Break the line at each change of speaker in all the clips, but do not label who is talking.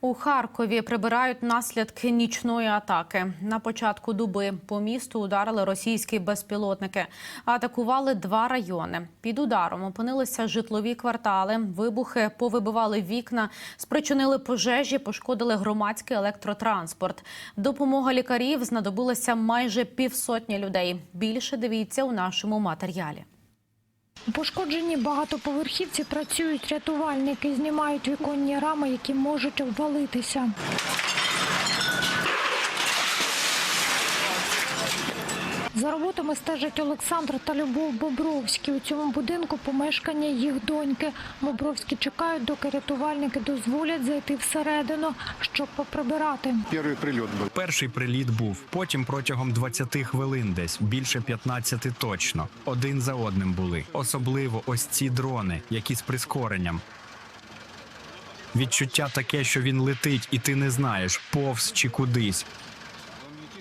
У Харкові прибирають наслідки нічної атаки. На початку доби по місту ударили російські безпілотники. Атакували два райони. Під ударом опинилися житлові квартали. Вибухи повибивали вікна, спричинили пожежі, пошкодили громадський електротранспорт. Допомога лікарів знадобилася майже півсотні людей. Більше дивіться у нашому матеріалі.
У пошкодженій багатоповерхівці працюють рятувальники, знімають віконні рами, які можуть обвалитися. За роботами стежать Олександр та Любов Бобровські. У цьому будинку помешкання їх доньки. Бобровські чекають, доки рятувальники дозволять зайти всередину, щоб поприбирати.
Первый прилет был.
Перший приліт був, потім протягом 20 хвилин десь, більше 15 точно. Один за одним були. Особливо ось ці дрони, які з прискоренням. Відчуття таке, що він летить, і ти не знаєш, повз чи кудись.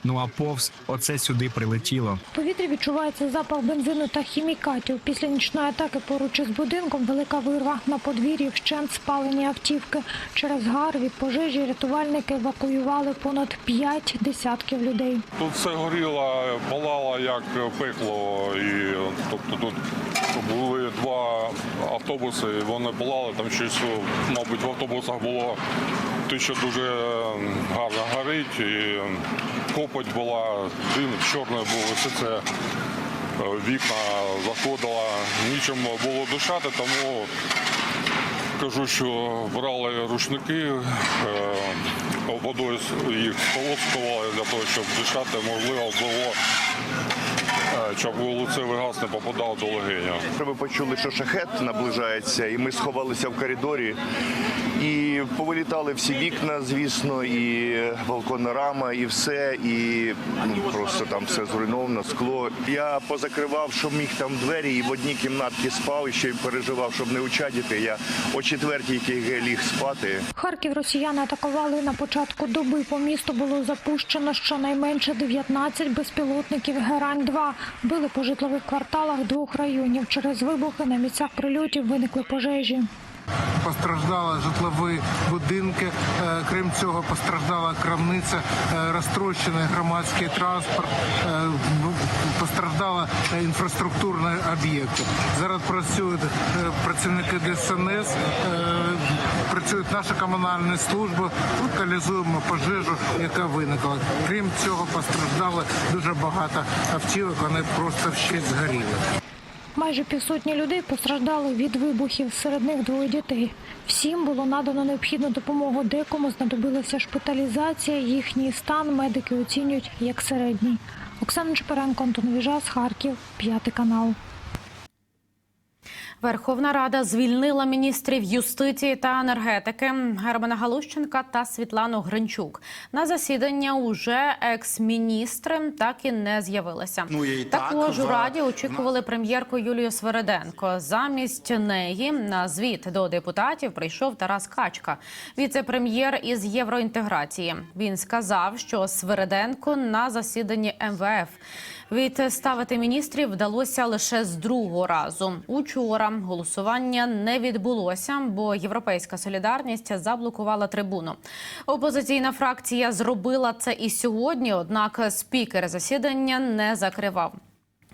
Ну а повз оце сюди прилетіло.
В повітрі відчувається запах бензину та хімікатів. Після нічної атаки поруч із будинком велика вирва. На подвір'ї вщент спалені автівки. Через гар від пожежі рятувальники евакуювали понад п'ять десятків людей.
Тут все горіло, палало як пекло. І, тобто тут були два автобуси, вони палали, там щось, мабуть, в автобусах було те, що дуже гарно горить, і копоть була, дим чорний був, все це е, вікна заходило, нічим було дишати, тому кажу, що брали рушники, е, водою їх сполоскували для того, щоб дишати, можливо, було, щоб вулицевий газ не попадав до легеня.
Ми почули, що шахет наближається, і ми сховалися в коридорі. І повилітали всі вікна, звісно, і балконна рама, і все, і ну, просто там все зруйновано, скло. Я позакривав, що міг там двері, і в одній кімнатці спав, і ще й переживав, щоб не учадити. Я о четвертій ліг спати.
Харків росіяни атакували на початку доби. По місту було запущено щонайменше 19 безпілотників Герань-2. Били по житлових кварталах двох районів. Через вибухи на місцях прильотів виникли пожежі.
Постраждали житлові будинки. Е, Крім цього, постраждала крамниця, е, розтрощений громадський транспорт, е, інфраструктурні об'єкти. Зараз працюють е, працівники ДСНС, е, працюють наші комунальні служби. Локалізуємо пожежу, яка виникла. Крім цього, постраждали дуже багато автівок. Вони просто вщить згоріли.
Майже півсотні людей постраждали від вибухів. Серед них двоє дітей. Всім було надано необхідну допомогу. Декому знадобилася шпиталізація. Їхній стан медики оцінюють як середній. Оксана Чепаренко, Антон Віжас, Харків, п'ятий канал.
Верховна Рада звільнила міністрів юстиції та енергетики Германа Галущенка та Світлану Гринчук. На засідання уже екс-міністри так і не з'явилися.
Ну, і так,
Також у
в-
раді очікували прем'єрку Юлію Свериденко. Замість неї на звіт до депутатів прийшов Тарас Качка, віце-прем'єр із євроінтеграції. Він сказав, що Свериденко на засіданні МВФ. Відставити міністрів вдалося лише з другого разу. Учора голосування не відбулося, бо Європейська солідарність заблокувала трибуну. Опозиційна фракція зробила це і сьогодні, однак спікер засідання не закривав.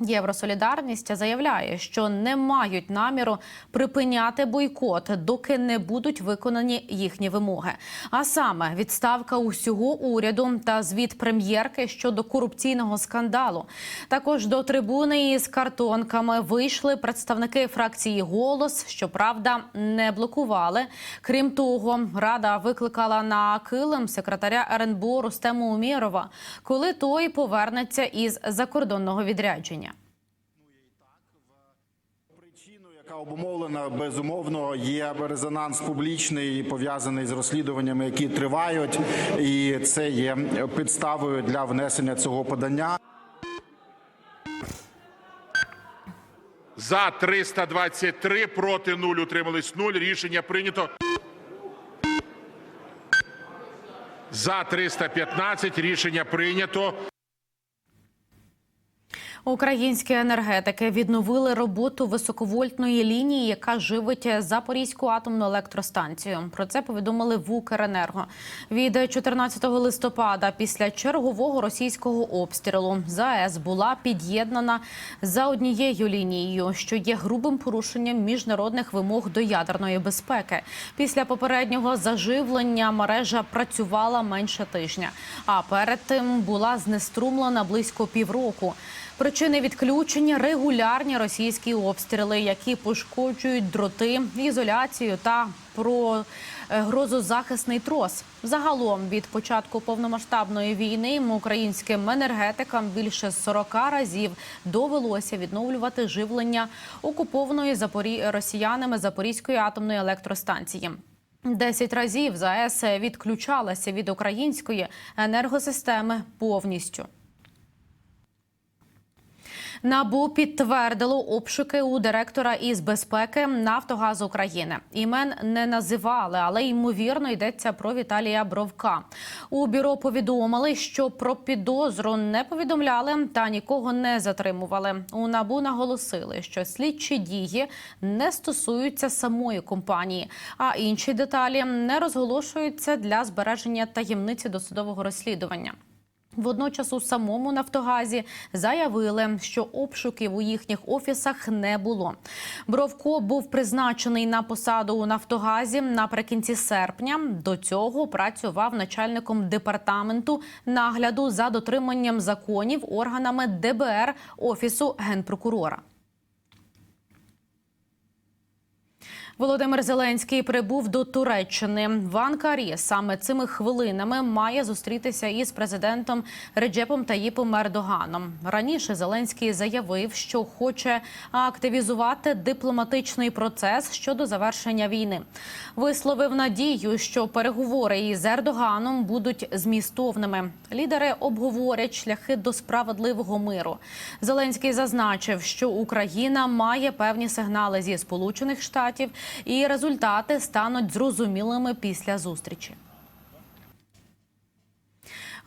Євросолідарність заявляє, що не мають наміру припиняти бойкот, доки не будуть виконані їхні вимоги. А саме відставка усього уряду та звіт прем'єрки щодо корупційного скандалу. Також до трибуни із картонками вийшли представники фракції Голос. Щоправда, не блокували. Крім того, рада викликала на килим секретаря РНБО Рустему Умєрова, коли той повернеться із закордонного відрядження.
Причиною, яка обумовлена безумовно, є резонанс публічний пов'язаний з розслідуваннями, які тривають, і це є підставою для внесення цього подання.
За 323, проти 0, утримались 0. Рішення прийнято. За 315 рішення прийнято.
Українські енергетики відновили роботу високовольтної лінії, яка живить Запорізьку атомну електростанцію. Про це повідомили в Укренерго. Від 14 листопада, після чергового російського обстрілу, ЗАЕС була під'єднана за однією лінією, що є грубим порушенням міжнародних вимог до ядерної безпеки. Після попереднього заживлення мережа працювала менше тижня, а перед тим була знеструмлена близько півроку. Причини відключення регулярні російські обстріли, які пошкоджують дроти, ізоляцію та про е, грозозахисний трос. Загалом від початку повномасштабної війни українським енергетикам більше 40 разів довелося відновлювати живлення окупованої Запорі... росіянами Запорізької атомної електростанції. Десять разів ЗАЕС відключалася від української енергосистеми повністю. НАБУ підтвердило обшуки у директора із безпеки Нафтогаз України. Імен не називали, але ймовірно йдеться про Віталія Бровка. У бюро повідомили, що про підозру не повідомляли та нікого не затримували. У НАБУ наголосили, що слідчі дії не стосуються самої компанії, а інші деталі не розголошуються для збереження таємниці досудового розслідування. Водночас у самому Нафтогазі заявили, що обшуків у їхніх офісах не було. Бровко був призначений на посаду у Нафтогазі наприкінці серпня. До цього працював начальником департаменту нагляду за дотриманням законів органами ДБР офісу генпрокурора. Володимир Зеленський прибув до Туреччини в Анкарі. Саме цими хвилинами має зустрітися із президентом Реджепом Таїпом Ердоганом. Раніше Зеленський заявив, що хоче активізувати дипломатичний процес щодо завершення війни. Висловив надію, що переговори із Ердоганом будуть змістовними. Лідери обговорять шляхи до справедливого миру. Зеленський зазначив, що Україна має певні сигнали зі Сполучених Штатів і результати стануть зрозумілими після зустрічі.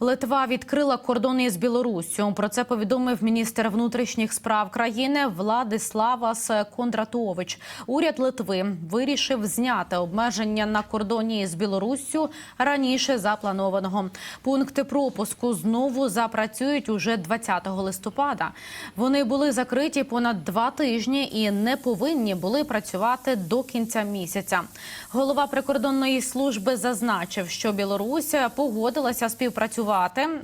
Литва відкрила кордони з Білоруссю. Про це повідомив міністр внутрішніх справ країни Владиславас Кондратович. Уряд Литви вирішив зняти обмеження на кордоні з Білоруссю раніше запланованого. Пункти пропуску знову запрацюють уже 20 листопада. Вони були закриті понад два тижні і не повинні були працювати до кінця місяця. Голова прикордонної служби зазначив, що Білорусь погодилася співпрацювати,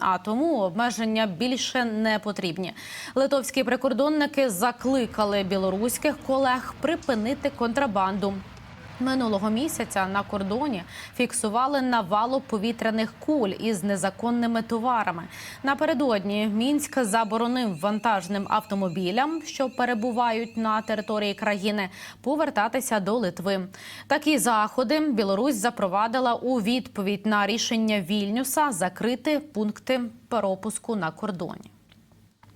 а тому обмеження більше не потрібні. Литовські прикордонники закликали білоруських колег припинити контрабанду. Минулого місяця на кордоні фіксували навалу повітряних куль із незаконними товарами. Напередодні мінськ заборонив вантажним автомобілям, що перебувають на території країни, повертатися до Литви. Такі заходи Білорусь запровадила у відповідь на рішення Вільнюса закрити пункти пропуску на кордоні.